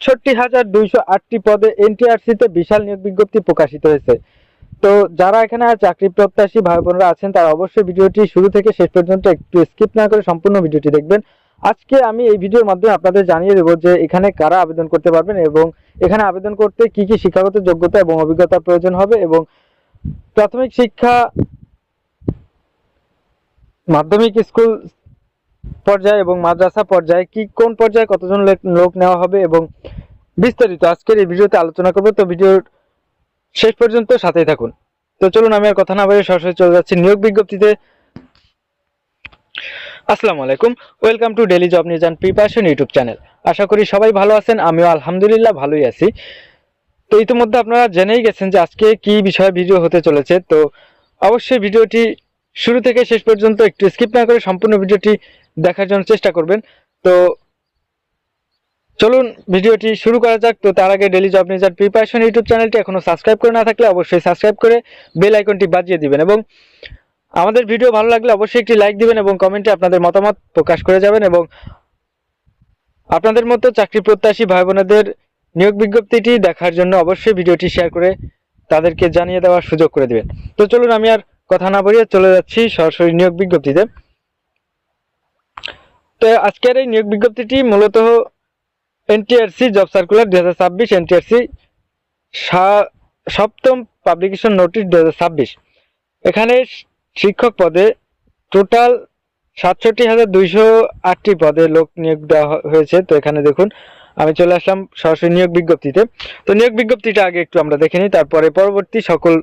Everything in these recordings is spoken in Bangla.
সাতষট্টি হাজার দুইশো আটটি পদে এনটিআরসিতে বিশাল নিয়োগ বিজ্ঞপ্তি প্রকাশিত হয়েছে। তো যারা এখানে চাকরি প্রত্যাশী ভাই বোনরা আছেন, তারা অবশ্যই ভিডিওটি শুরু থেকে শেষ পর্যন্ত একটু স্কিপ না করে সম্পূর্ণ ভিডিওটি দেখবেন। আজকে আমি এই ভিডিওর মাধ্যমে আপনাদের জানিয়ে দেবো যে এখানে কারা আবেদন করতে পারবেন এবং এখানে আবেদন করতে কি কি শিক্ষাগত যোগ্যতা এবং অভিজ্ঞতার প্রয়োজন হবে এবং প্রাথমিক শিক্ষা মাধ্যমিক স্কুল পর্যায়ে এবং মাদ্রাসা পর্যায়ে কি কোন পর্যায়ে কতজন লোক- নেওয়া হবে এবং বিস্তারিত আজকের এই ভিডিওতে আলোচনা করব। তো ভিডিওর শেষ পর্যন্ত সাথেই থাকুন। তো চলুন, আমি আর কথা না বলে সরাসরি চলে যাচ্ছি নিয়োগ বিজ্ঞপ্তিতে। আসসালামু আলাইকুম। Welcome to daily job news and preparation YouTube channel. আশা করি সবাই ভালো আছেন, আমিও আলহামদুলিল্লাহ ভালোই আছি। তো ইতিমধ্যে আপনারা জেনেই গেছেন যে আজকে কি বিষয়ে ভিডিও হতে চলেছে। তো অবশ্যই ভিডিওটি শুরু থেকে শেষ পর্যন্ত একটু স্কিপ না করে সম্পূর্ণ ভিডিওটি দেখার জন্য চেষ্টা করবেন। তো চলুন, ভিডিওটি শুরু করা যাক। তো তার আগে daily job news preparation YouTube চ্যানেলটি এখনও সাবস্ক্রাইব করে না থাকলে অবশ্যই সাবস্ক্রাইব করে বেল আইকনটি বাজিয়ে দিবেন এবং আমাদের ভিডিও ভালো লাগলে অবশ্যই একটি লাইক দিবেন এবং কমেন্টে আপনাদের মতামত প্রকাশ করে যাবেন এবং আপনাদের মতো চাকরি প্রত্যাশী ভাই বোনেদের নিয়োগ বিজ্ঞপ্তিটি দেখার জন্য অবশ্যই ভিডিওটি শেয়ার করে তাদেরকে জানিয়ে দেওয়ার সুযোগ করে দিবেন। তো চলুন, আমি আর কথা না বলিয়ে চলে যাচ্ছি সরাসরি নিয়োগ বিজ্ঞপ্তিতে। তো আজকের এই নিয়োগ বিজ্ঞপ্তিটি মূলত এনটিআরসি জব সার্কুলার দুই হাজার ছাব্বিশ, এনটিআরসি সপ্তম পাবলিকেশন নোটিশ দু হাজার ছাব্বিশ। এখানে শিক্ষক পদে টোটাল সাতষট্টি হাজার দুইশো আটটি পদে লোক নিয়োগ দেওয়া হয়েছে। তো এখানে দেখুন, আমি চলে আসলাম সরাসরি নিয়োগ বিজ্ঞপ্তিতে। তো নিয়োগ বিজ্ঞপ্তিটা আগে একটু আমরা দেখে নিই, তারপরে পরবর্তী সকল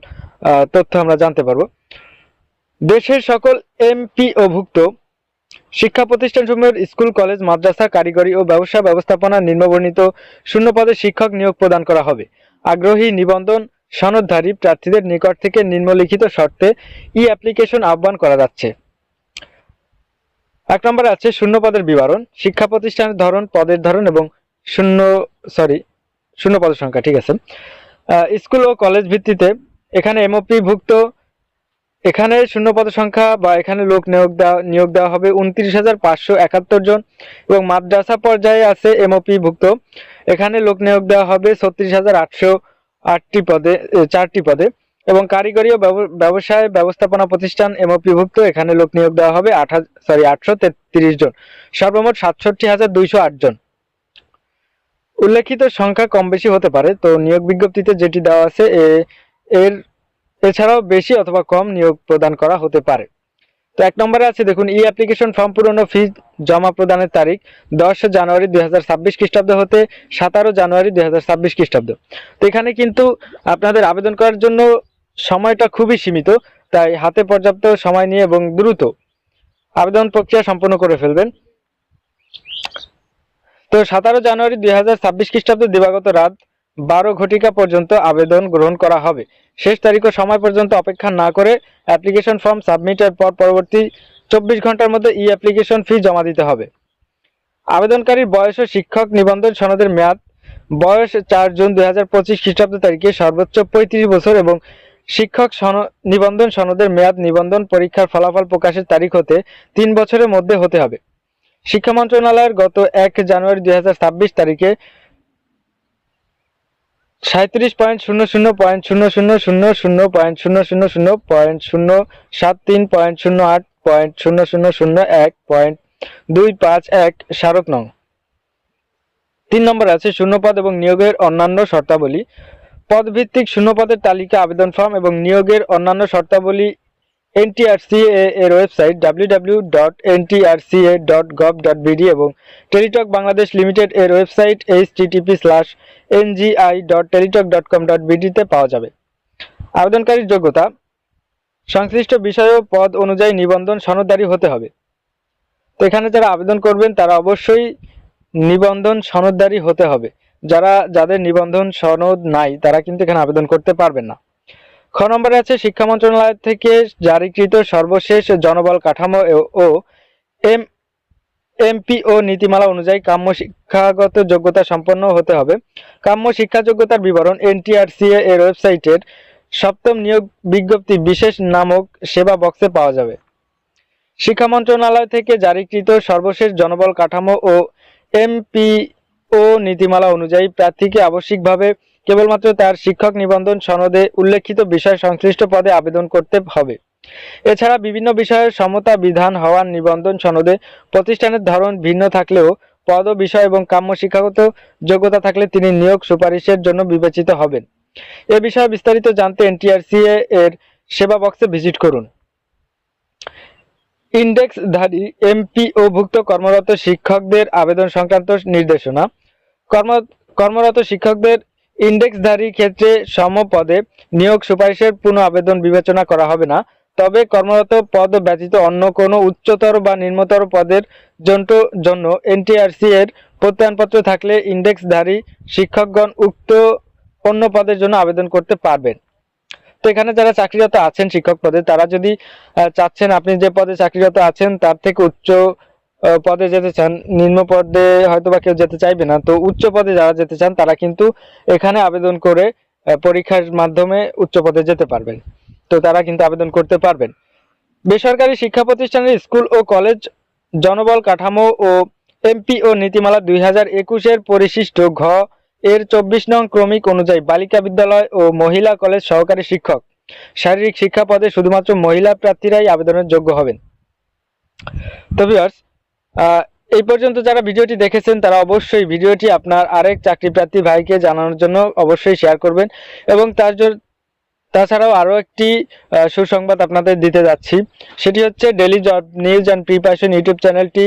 তথ্য আমরা জানতে পারব। দেশের সকল এমপিওভুক্ত শিক্ষা প্রতিষ্ঠানসমূহের স্কুল, কলেজ, মাদ্রাসা, কারিগরি ও ব্যবসা ব্যবস্থাপনা নিম্নবর্ণিত শূন্য পদে শিক্ষক নিয়োগ প্রদান করা হবে। আগ্রহী নিবন্ধন সনদধারী প্রার্থীদের নিকট থেকে নিম্নলিখিত শর্তে ই অ্যাপ্লিকেশন আহ্বান করা যাচ্ছে। এক নম্বরে আছে শূন্য পদের বিবরণ। শিক্ষা প্রতিষ্ঠানের ধরন, পদের ধরন এবং শূন্য সরি শূন্য পদের সংখ্যা, ঠিক আছে। স্কুল ও কলেজ ভিত্তিতে এখানে এমওপি ভুক্ত এখানে শূন্য পদ সংখ্যা বা এখানে লোক নিয়োগ দেওয়া নিয়োগ দেওয়া হবে উনত্রিশ হাজার পাঁচশো একাত্তর জন এবং মাদ্রাসা পর্যায়ে আছে এমওপি ভুক্ত এখানে লোক নিয়োগ দেওয়া হবে ছত্রিশ হাজার আটশো আটটি পদে চারটি পদে এবং কারিগরি ও ব্যব- ব্যবসায় ব্যবস্থাপনা প্রতিষ্ঠান এমওপি ভুক্ত এখানে লোক নিয়োগ দেওয়া হবে আট সরি আটশো তেত্রিশ জন। সর্বমোট সাতষট্টি হাজার দুইশো আট জন। উল্লেখিত সংখ্যা কম বেশি হতে পারে, তো নিয়োগ বিজ্ঞপ্তিতে যেটি দেওয়া আছে এর এছাড়াও বেশি অথবা কম নিয়োগ প্রদান করা হতে পারে। তো এক নম্বরে আছে, দেখুন, ই অ্যাপ্লিকেশন ফর্ম পূরণ ফি জমা প্রদানের তারিখ দশ জানুয়ারি দুই হাজার ছাব্বিশ খ্রিস্টাব্দ হতে সতেরো জানুয়ারি দুই হাজার ছাব্বিশ খ্রিস্টাব্দ। তো এখানে কিন্তু আপনাদের আবেদন করার জন্য সময়টা খুবই সীমিত, তাই হাতে পর্যাপ্ত সময় নিয়ে এবং দ্রুত আবেদন প্রক্রিয়া সম্পন্ন করে ফেলবেন। তো সতেরো জানুয়ারি দুই হাজার ছাব্বিশ খ্রিস্টাব্দ দিবাগত রাত বারো ঘটিকা পর্যন্ত আবেদন গ্রহণ করা হবে। শেষ তারিখ ও সময় পর্যন্ত অপেক্ষা না করে অ্যাপ্লিকেশন ফর্ম সাবমিটের পর পরবর্তী চব্বিশ ঘণ্টার মধ্যে ই অ্যাপ্লিকেশন ফি জমা দিতে হবে। আবেদনকারীর বয়স ও শিক্ষক নিবন্ধন সনদের মেয়াদ, বয়স চার জুন দুই হাজার পঁচিশ খ্রিস্টাব্দ তারিখে সর্বোচ্চ পঁয়ত্রিশ বছর এবং শিক্ষক নিবন্ধন সনদের মেয়াদ নিবন্ধন পরীক্ষার ফলাফল প্রকাশের তারিখ হতে তিন বছরের মধ্যে হতে হবে। শিক্ষা মন্ত্রণালয়ের গত এক জানুয়ারি দুই হাজার ছাব্বিশ তারিখে সাঁত্রিশ পয়েন্ট শূন্য শূন্য পয়েন্ট শূন্য শূন্য শূন্য শূন্য পয়েন্ট শূন্য শূন্য শূন্য পয়েন্ট শূন্য সাত তিন পয়েন্ট শূন্য আট পয়েন্ট শূন্য শূন্য শূন্য এক পয়েন্ট দুই পাঁচ এক স্মারক নং তিন নম্বর আছে শূন্যপদ এবং নিয়োগের অন্যান্য শর্তাবলী পদভিত্তিক শূন্যপদের তালিকা আবেদন ফর্ম এবং নিয়োগের অন্যান্য শর্তাবলী এনটিআরসিএ এর ওয়েবসাইট www.ntrca.gov.bd এবং টেলিটক বাংলাদেশ লিমিটেড এর website http slash NGI dot Teletalk dot com dot বিডিতে পাওয়া যাবে। আবেদনকারীর যোগ্যতা, সংশ্লিষ্ট বিষয় ও পদ অনুযায়ী নিবন্ধন সনদদারি হতে হবে। তো এখানে যারা আবেদন করবেন, তারা অবশ্যই নিবন্ধন সনদদারি হতে হবে। যারা, যাদের নিবন্ধন সনদ নাই, তারা কিন্তু এখানে আবেদন করতে পারবেন না। খ নম্বরে আছে, শিক্ষা মন্ত্রণালয় থেকে জারিকৃত সর্বশেষ জনবল কাঠামো ও- এম এমপিও নীতিমালা অনুযায়ী কাম্য শিক্ষাগত যোগ্যতা সম্পন্ন হতে হবে। কাম্য শিক্ষা যোগ্যতার বিবরণ এনটিআরসিএ এর ওয়েবসাইটের সপ্তম নিয়োগ বিজ্ঞপ্তি বিশেষ নামক সেবা বক্সে পাওয়া যাবে। শিক্ষা মন্ত্রণালয় থেকে জারিকৃত সর্বশেষ জনবল কাঠামো ও এমপি ও নীতিমালা অনুযায়ী প্রার্থীকে আবশ্যিকভাবে কেবলমাত্র তার শিক্ষক নিবন্ধন সনদে উল্লেখিত বিষয় সংশ্লিষ্ট পদে আবেদন করতে হবে। এছাড়া বিভিন্ন বিষয়ের সমতা বিধান হওয়ার নিবন্ধন সনদে প্রতিষ্ঠানের ধরন ভিন্ন থাকলেও পদ, বিষয় এবং কাম্য শিক্ষাগত যোগ্যতা থাকলে তিনি নিয়োগ সুপারিশের জন্য বিবেচিত হবেন। এ বিষয়ে বিস্তারিত জানতে এনটিআরসিএ এর সেবা বক্সে ভিজিট করুন। ইন্ডেক্স ইন্ডেক্সধারী এমপিও ভুক্ত কর্মরত শিক্ষকদের আবেদন সংক্রান্ত নির্দেশনা। কর্ম, কর্মরত শিক্ষকদের ইন্ডেক্সধারী ক্ষেত্রে সম পদে নিয়োগ সুপারিশের পুনঃ আবেদন বিবেচনা করা হবে না। তবে কর্মরত পদ ব্যতীত অন্য কোনো উচ্চতর বা নিম্নতর পদের জন্য এনটিআরসি এর প্রত্যয়নপত্র থাকলে ইন্ডেক্সধারী শিক্ষকগণ উক্ত অন্য পদের জন্য আবেদন করতে পারবেন। তো এখানে যারা চাকরিরত আছেন শিক্ষক পদে, তারা যদি চাচ্ছেন আপনি যে পদে চাকরিরত আছেন, তার থেকে উচ্চ পদে যেতে চান, নিম্ন পদে হয়তো বা কেউ যেতে চাইবে না। তো উচ্চ পদে যারা যেতে চান, তারা কিন্তু এখানে আবেদন করে পরীক্ষার মাধ্যমে উচ্চ পদে যেতে পারবেন। তো তারা কিন্তু আবেদন করতে পারবেন। বেসরকারি শিক্ষা প্রতিষ্ঠানের স্কুল ও কলেজ জনবল কাঠামো ও এমপি ও নীতিমালা দুই হাজার একুশের পরিশিষ্ট ঘ এর চব্বিশ নং ক্রমিক অনুযায়ী বালিকা বিদ্যালয় ও মহিলা কলেজ সহকারী শিক্ষক। শারীরিক শিক্ষা পদে শুধুমাত্র মহিলা প্রার্থীরাই আবেদনের যোগ্য হবেন। তো এই পর্যন্ত যারা ভিডিওটি দেখেছেন, তারা অবশ্যই ভিডিওটি আপনার আরেক চাকরি প্রার্থী ভাইকে জানানোর জন্য অবশ্যই শেয়ার করবেন এবং তার তাছাড়াও আরও একটি সুসংবাদ আপনাদের দিতে যাচ্ছি। সেটি হচ্ছে daily job news and preparation YouTube চ্যানেলটি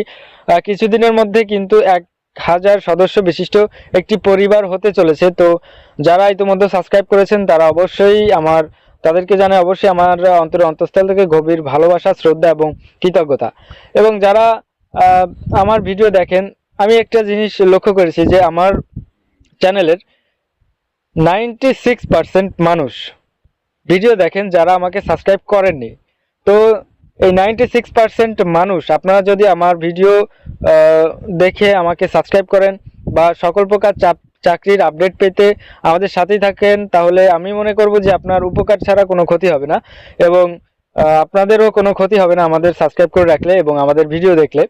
কিছুদিনের মধ্যে কিন্তু এক হাজার সদস্য বিশিষ্ট একটি পরিবার হতে চলেছে। তো যারা ইতিমধ্যে সাবস্ক্রাইব করেছেন, তারা অবশ্যই আমার, তাদেরকে জানে অবশ্যই আমার অন্তরের অন্তঃস্থল থেকে গভীর ভালোবাসা, শ্রদ্ধা এবং কৃতজ্ঞতা। এবং যারা আমার ভিডিও দেখেন, আমি একটা জিনিস লক্ষ্য করেছি যে আমার চ্যানেলের নাইনটি সিক্স পার্সেন্ট মানুষ ভিডিও দেখেন যারা আমাকে সাবস্ক্রাইব করেননি। তো এই নাইনটি সিক্স পার্সেন্ট মানুষ, আপনারা যদি আমার ভিডিও দেখে আমাকে সাবস্ক্রাইব করেন বা সকল প্রকার চাপ- চাকরির আপডেট পেতে আমাদের সাথেই থাকেন, তাহলে আমি মনে করব যে আপনার উপকার ছাড়া কোনো ক্ষতি হবে না। এবং আপনাদেরও কোনো ক্ষতি হবে না আমাদের সাবস্ক্রাইব করে রাখলে এবং আমাদের ভিডিও দেখলে।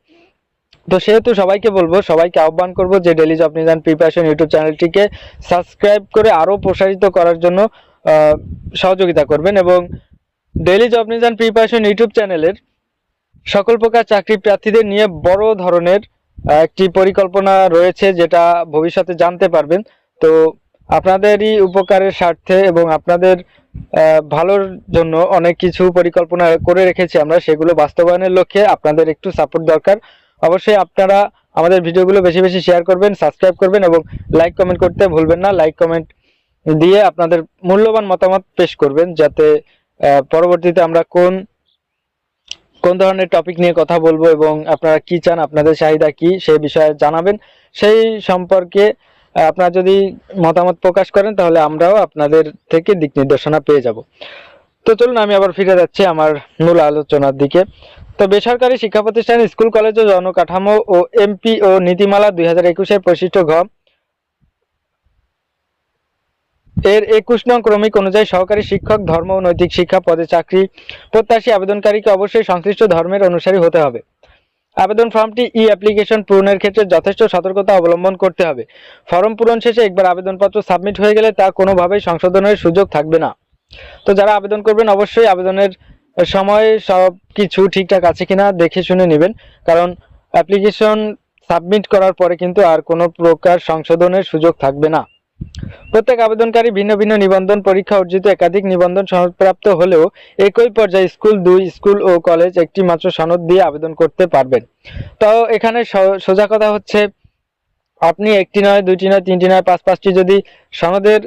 তো সেহেতু সবাইকে বলব, সবাইকে আহ্বান করব যে daily job news preparation YouTube চ্যানেলটিকে সাবস্ক্রাইব করে আরও প্রসারিত করার জন্য সহযোগিতা করবেন এবং daily job news preparation YouTube চ্যানেলের সকল প্রকার চাকরি প্রার্থীদের নিয়ে বড় ধরনের একটি পরিকল্পনা রয়েছে যেটা ভবিষ্যতে জানতে পারবেন। তো আপনাদেরই উপকারের স্বার্থে এবং আপনাদের ভালোর জন্য অনেক কিছু পরিকল্পনা করে রেখেছি আমরা, সেগুলো বাস্তবায়নের লক্ষ্যে আপনাদের একটু সাপোর্ট দরকার। অবশ্যই আপনারা আমাদের ভিডিওগুলো বেশি বেশি শেয়ার করবেন সাবস্ক্রাইব করবেন এবং লাইক কমেন্ট করতে ভুলবেন না। লাইক কমেন্ট দিয়ে আপনাদের মূল্যবান মতামত পেশ করবেন, যাতে পরবর্তীতে আমরা কোন কোন ধরনের টপিক নিয়ে কথা বলব এবং আপনারা কি চান, আপনাদের চাহিদা কি সেই বিষয়ে জানাবেন। সেই সম্পর্কে আপনারা যদি মতামত প্রকাশ করেন, তাহলে আমরাও আপনাদের থেকে দিক নির্দেশনা পেয়ে যাব। তো চলুন, আমি আবার ফিরে যাচ্ছি আমার মূল আলোচনার দিকে। তো বেসরকারি শিক্ষা প্রতিষ্ঠান, স্কুল, কলেজ ও জনকাঠামো ও এমপি ও নীতিমালা দুই হাজার একুশের বৈশিষ্ট্য ঘ। এর একুশ নং ক্রমিক অনুযায়ী সহকারী শিক্ষক, ধর্ম ও নৈতিক শিক্ষা, পদে চাকরি, প্রত্যাশী আবেদনকারীকে অবশ্যই সংশ্লিষ্ট ধর্মের অনুসারী হতে হবে। আবেদন ফর্মটি ই অ্যাপ্লিকেশন পূরণের ক্ষেত্রে যথেষ্ট সতর্কতা অবলম্বন করতে হবে। ফর্ম পূরণ শেষে একবার আবেদনপত্র সাবমিট হয়ে গেলে তা কোনোভাবেই সংশোধনের সুযোগ থাকবে না। তো যারা আবেদন করবেন, অবশ্যই আবেদনের সময় সব কিছু ঠিকঠাক আছে কিনা দেখে শুনে নেবেন। কারণ অ্যাপ্লিকেশন সাবমিট করার পরে কিন্তু আর কোনো প্রকার সংশোধনের সুযোগ থাকবে না। প্রত্যেক আবেদনকারী ভিন্ন ভিন্ন নিবন্ধন, পরীক্ষা অর্জিত একাধিক নিবন্ধন সনদপ্রাপ্ত হলেও একই পর্যায়ে স্কুল দুই, স্কুল ও কলেজ একটি মাত্র সনদ দিয়ে আবেদন করতে পারবেন। তো এখানে সোজা কথা হচ্ছে, আপনি একটি নয়, দুইটি নয়, তিনটি নয়, পাঁচ, পাঁচটি যদি সনদের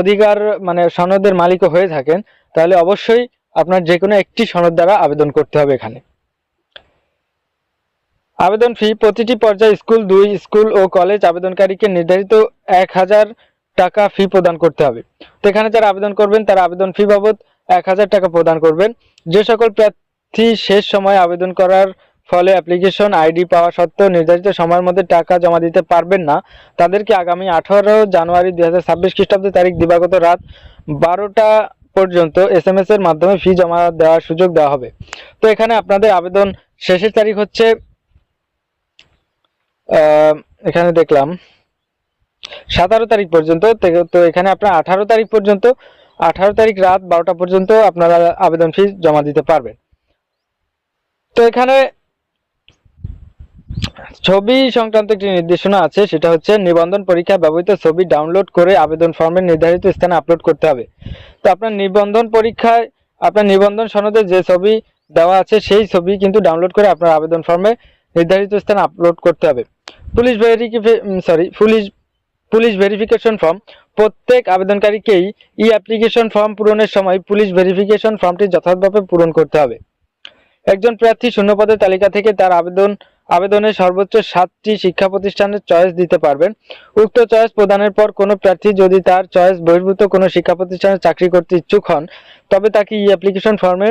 অধিকার মানে সনদের মালিকও হয়ে থাকেন, তাহলে অবশ্যই আপনার যে কোনো একটি সনদ দ্বারা আবেদন করতে হবে এখানে। আবেদন ফি প্রতিটি পর্যায়ে স্কুল, দুই স্কুল ও কলেজ আবেদনকারীকে নির্ধারিত এক হাজার টাকা ফি প্রদান করতে হবে। তো এখানে যারা আবেদন করবেন, তারা আবেদন ফি বাবদ এক হাজার টাকা প্রদান করবেন। যে সকল প্রার্থী শেষ সময় আবেদন করার ফলে অ্যাপ্লিকেশন আইডি পাওয়া সত্ত্বেও নির্ধারিত সময়ের মধ্যে টাকা জমা দিতে পারবেন না। তাদেরকে আগামী আঠারো জানুয়ারি দুই হাজার ছাব্বিশ খ্রিস্টাব্দ তারিখ দিবাগত রাত বারোটা পর্যন্ত এস এম এস এর মাধ্যমে ফি জমা দেওয়ার সুযোগ দেওয়া হবে। তো এখানে আপনাদের আবেদন শেষের তারিখ হচ্ছে এখানে দেখলাম সতেরো তারিখ পর্যন্ত তো- এখানে আপনার আঠারো তারিখ পর্যন্ত, আঠারো তারিখ রাত বারোটা পর্যন্ত আপনারা আবেদন ফি জমা দিতে পারবেন। তো এখানে ছবি সংক্রান্ত একটি নির্দেশনা আছে, সেটা হচ্ছে নিবন্ধন পরীক্ষা ব্যবহৃত ছবি ডাউনলোড করে আবেদন ফর্মের নির্ধারিত স্থানে আপলোড করতে হবে। তো আপনার নিবন্ধন পরীক্ষায়, আপনার নিবন্ধন সনদে যে ছবি দেওয়া আছে, সেই ছবি কিন্তু ডাউনলোড করে আপনার আবেদন ফর্মে নির্ধারিত স্থানে আপলোড করতে হবে। Police ভেরিফিকে sorry police police verification form প্রত্যেক আবেদনকারীকেই ই অ্যাপ্লিকেশন ফর্ম পূরণের সময় পুলিশ ভেরিফিকেশন ফর্মটি যথাযথভাবে পূরণ করতে হবে। একজন প্রার্থী শূন্য পদের তালিকা থেকে তার আবেদন, আবেদনের সর্বোচ্চ সাতটি শিক্ষা প্রতিষ্ঠানের চয়েস দিতে পারবেন। উক্ত চয়েস প্রদানের পর কোনো প্রার্থী যদি তার চয়েস বহির্ভূত কোনো শিক্ষা প্রতিষ্ঠানে চাকরি করতে ইচ্ছুক হন, তবে তাকে ই অ্যাপ্লিকেশন ফর্মে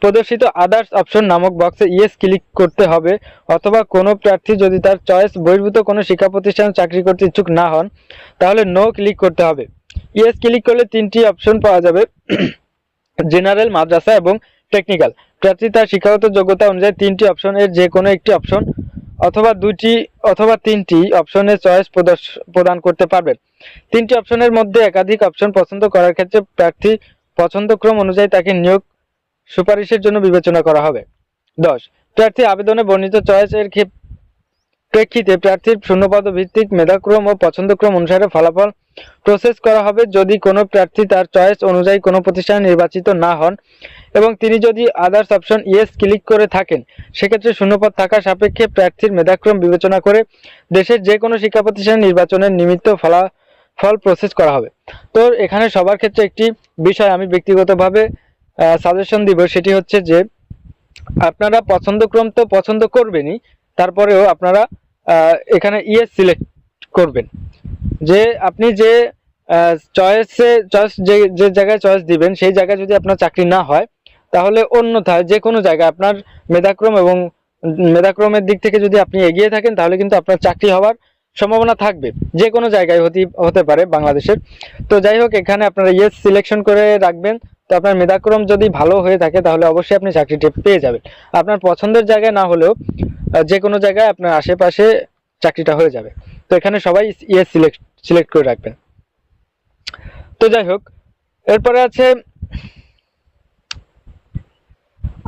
প্রদর্শিত আদার্স অপশন নামক বক্সে ইয়েস ক্লিক করতে হবে অথবা কোনো প্রার্থী যদি তার চয়েস বহির্ভূত কোনো শিক্ষা প্রতিষ্ঠানে চাকরি করতে ইচ্ছুক না হন, তাহলে নো ক্লিক করতে হবে। ইয়েস ক্লিক করলে তিনটি অপশন পাওয়া যাবে। জেনারেল মাদ্রাসা এবং টেকনিক্যাল প্রার্থী তার শিক্ষাগত যোগ্যতা অনুযায়ী তিনটি অপশনের যে কোনো একটি অপশন অথবা দুইটি অথবা তিনটি অপশনের চয়েস প্রদান করতে পারবেন তিনটি অপশনের মধ্যে একাধিক অপশন পছন্দ করার ক্ষেত্রে প্রার্থী পছন্দক্রম অনুযায়ী তাকে নিয়োগ সুপারিশের জন্য বিবেচনা করা হবে। দশ, প্রার্থী আবেদনে বর্ণিত চয়েস এর প্রেক্ষিতে প্রার্থীর শূন্যপদ ভিত্তিক মেধাক্রম ও পছন্দক্রম অনুসারে ফলাফল প্রসেস করা হবে যদি কোনো প্রার্থী তার চয়েস অনুযায়ী কোনো প্রতিষ্ঠানে নির্বাচিত না হন এবং তিনি যদি আদার্স অপশন ইয়েস ক্লিক করে থাকেন, সেক্ষেত্রে শূন্যপদ থাকা সাপেক্ষে প্রার্থীর মেধাক্রম বিবেচনা করে দেশের যে কোনো শিক্ষা প্রতিষ্ঠানে নির্বাচনের নিমিত্ত ফলাফল প্রসেস করা হবে। তো এখানে সবার ক্ষেত্রে একটি বিষয় আমি ব্যক্তিগতভাবে সাজেশন দিব সেটি হচ্ছে যে, আপনারা পছন্দক্রম তো পছন্দ করবেনই, তারপরেও আপনারা এখানে ইয়েস সিলেক্ট করবেন। যে আপনি যে চয়েসে চয়েস যে যে জায়গায় চয়েস দিবেন, সেই জায়গায় যদি আপনার চাকরি না হয়, তাহলে অন্যথায় যে কোনো জায়গায় আপনার মেধাক্রম এবং মেধাক্রমের দিক থেকে যদি আপনি এগিয়ে থাকেন, তাহলে কিন্তু আপনার চাকরি হওয়ার সম্ভাবনা থাকবে। যে কোনো জায়গায় হতে হতে পারে বাংলাদেশের। তো যাই হোক, এখানে আপনারা ইয়েস সিলেকশন করে রাখবেন। তো আপনার মেধাক্রম যদি ভালো হয়ে থাকে, তাহলে অবশ্যই আপনি চাকরিটি পেয়ে যাবেন। আপনার পছন্দের জায়গায় না হলেও যে কোনো জায়গায় আপনার আশেপাশে চাকরিটা হয়ে যাবে। তো এখানে সবাই ইয়ে সিলেক্ট সিলেক্ট করে রাখবেন। তো যাই হোক, এরপরে আছে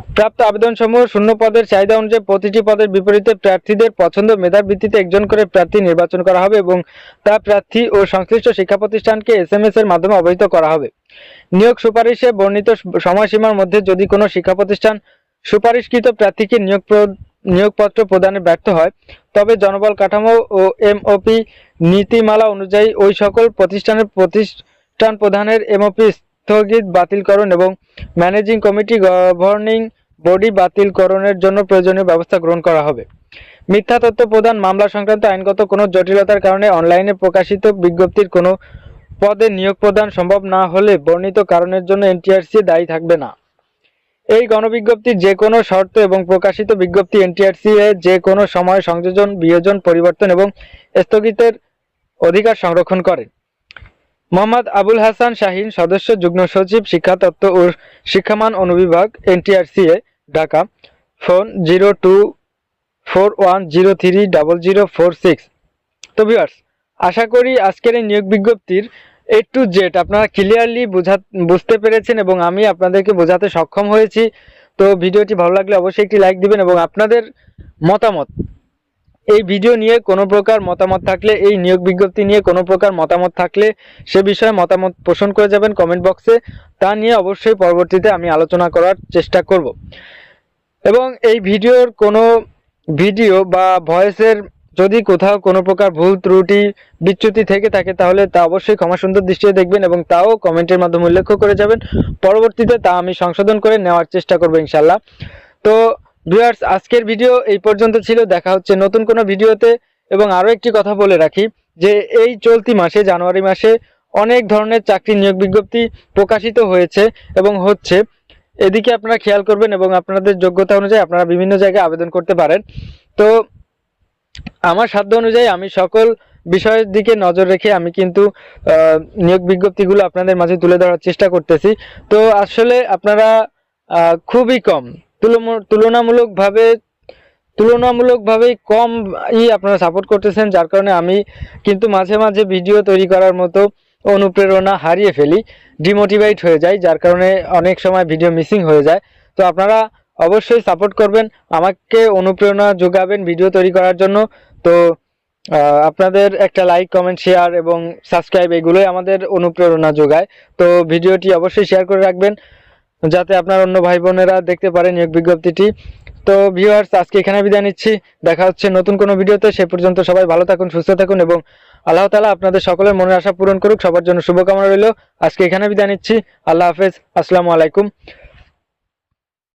প্রাপ্ত আবেদন সমূহ শূন্য পদের চাহিদা অনুযায়ী প্রতিটি পদের বিপরীতে প্রার্থীদের পছন্দ মেধার ভিত্তিতে একজন করে প্রার্থী নির্বাচন করা হবে এবং তা প্রার্থী ও সংশ্লিষ্ট শিক্ষা প্রতিষ্ঠানকে এস এম এস এর মাধ্যমে অবহিত করা হবে। নিয়োগ সুপারিশে বর্ণিত সময়সীমার মধ্যে যদি কোনো শিক্ষা প্রতিষ্ঠান সুপারিশকৃত প্রার্থীকে নিয়োগ নিয়োগপত্র প্রদানে ব্যর্থ হয়, তবে জনবল কাঠামো ও এমওপি নীতিমালা অনুযায়ী ওই সকল প্রতিষ্ঠানের প্রতিষ্ঠান প্রধানের এমওপি স্থগিত বাতিলকরণ এবং ম্যানেজিং কমিটি গভর্নিং বডি বাতিলকরণের জন্য প্রয়োজনীয় ব্যবস্থা গ্রহণ করা হবে। মিথ্যা তথ্য প্রদান মামলা সংক্রান্ত আইনগত কোনো জটিলতার কারণে অনলাইনে প্রকাশিত বিজ্ঞপ্তির কোনো পদে নিয়োগ প্রদান সম্ভব না হলে বর্ণিত কারণের জন্য এনটিআরসি দায়ী থাকবে না। এই গণবিজ্ঞপ্তি যে কোনো শর্ত এবং প্রকাশিত বিজ্ঞপ্তি এনটিআরসি এ যে কোনো সময় সংযোজন, বিয়োজন, পরিবর্তন এবং স্থগিতের অধিকার সংরক্ষণ করে। মোহাম্মদ আবুল হাসান শাহিন, সদস্য, যুগ্ম সচিব, শিক্ষা তত্ত্ব ও শিক্ষামান অনুবিভাগ, NTRCA, Dhaka. Phone zero two four one zero three double zero four six. তো ভিউয়ার্স আশা করি আজকের এই নিয়োগ বিজ্ঞপ্তির এ টু জেড আপনারা ক্লিয়ারলি বোঝা, বুঝতে পেরেছেন এবং আমি আপনাদেরকে বোঝাতে সক্ষম হয়েছি। তো ভিডিওটি ভালো লাগলে অবশ্যই একটি লাইক দিবেন এবং আপনাদের মতামত এই ভিডিও নিয়ে কোনো প্রকার মতামত থাকলে, এই নিয়োগ বিজ্ঞপ্তি নিয়ে কোনো প্রকার মতামত থাকলে সে বিষয়ে মতামত পোষণ করে যাবেন কমেন্ট বক্সে তা নিয়ে অবশ্যই পরবর্তীতে আমি আলোচনা করার চেষ্টা করব। এবং এই ভিডিওর কোনো ভিডিও বা ভয়েসের যদি কোথাও কোনো প্রকার ভুল, ত্রুটি, বিচ্যুতি থেকে থাকে তাহলে তা অবশ্যই ক্ষমা সুন্দর দৃষ্টিতে দেখবেন এবং তাও কমেন্টের মাধ্যমে উল্লেখ করে যাবেন। পরবর্তীতে তা আমি সংশোধন করে নেওয়ার চেষ্টা করব ইনশাল্লাহ তো ভিউয়ার্স, আজকের ভিডিও এই পর্যন্ত ছিল। দেখা হচ্ছে নতুন কোনো ভিডিওতে। এবং আরও একটি কথা বলে রাখি যে, এই চলতি মাসে, জানুয়ারি মাসে অনেক ধরনের চাকরি নিয়োগ বিজ্ঞপ্তি প্রকাশিত হয়েছে এবং হচ্ছে। এদিকে আপনারা খেয়াল করবেন এবং আপনাদের যোগ্যতা অনুযায়ী আপনারা বিভিন্ন জায়গায় আবেদন করতে পারেন। তো, আমার সাধ্য অনুযায়ী আমি সকল বিষয়ের দিকে নজর রেখে আমি কিন্তু নিয়োগ বিজ্ঞপ্তিগুলো আপনাদের মাঝে তুলে ধরার চেষ্টা করতেছি। তো, আসলে আপনারা খুবই কম। তুলনামূলকভাবে, তুলনামূলকভাবেই কম ই আপনারা সাপোর্ট করতেছেন, যার কারণে আমি কিন্তু মাঝে মাঝে ভিডিও তৈরি করার মতো অনুপ্রেরণা হারিয়ে ফেলি ডিমোটিভেট হয়ে যায় যার কারণে অনেক সময় ভিডিও মিসিং হয়ে যায়। তো আপনারা অবশ্যই সাপোর্ট করবেন, আমাকে অনুপ্রেরণা যোগাবেন ভিডিও তৈরি করার জন্য। তো আপনাদের একটা লাইক কমেন্ট শেয়ার এবং সাবস্ক্রাইব এগুলোই আমাদের অনুপ্রেরণা যোগায়। তো ভিডিওটি অবশ্যই শেয়ার করে রাখবেন। যাতে আপনার অন্য ভাই বোনেরা দেখতে পারে নিয়োগ বিজ্ঞপ্তিটি। তো ভিউয়ার্স আজকে এখানে বিদায় নিচ্ছি। দেখা হচ্ছে নতুন কোনো ভিডিওতে। সে পর্যন্ত সবাই ভালো থাকুন, সুস্থ থাকুন এবং আল্লাহ তালা আপনাদের সকলের মনের আশা পূরণ করুক। সবার জন্য শুভকামনা রইল। আজকে এখানে বিদায় নিচ্ছি। আল্লাহ হাফেজ। আসসালামু আলাইকুম।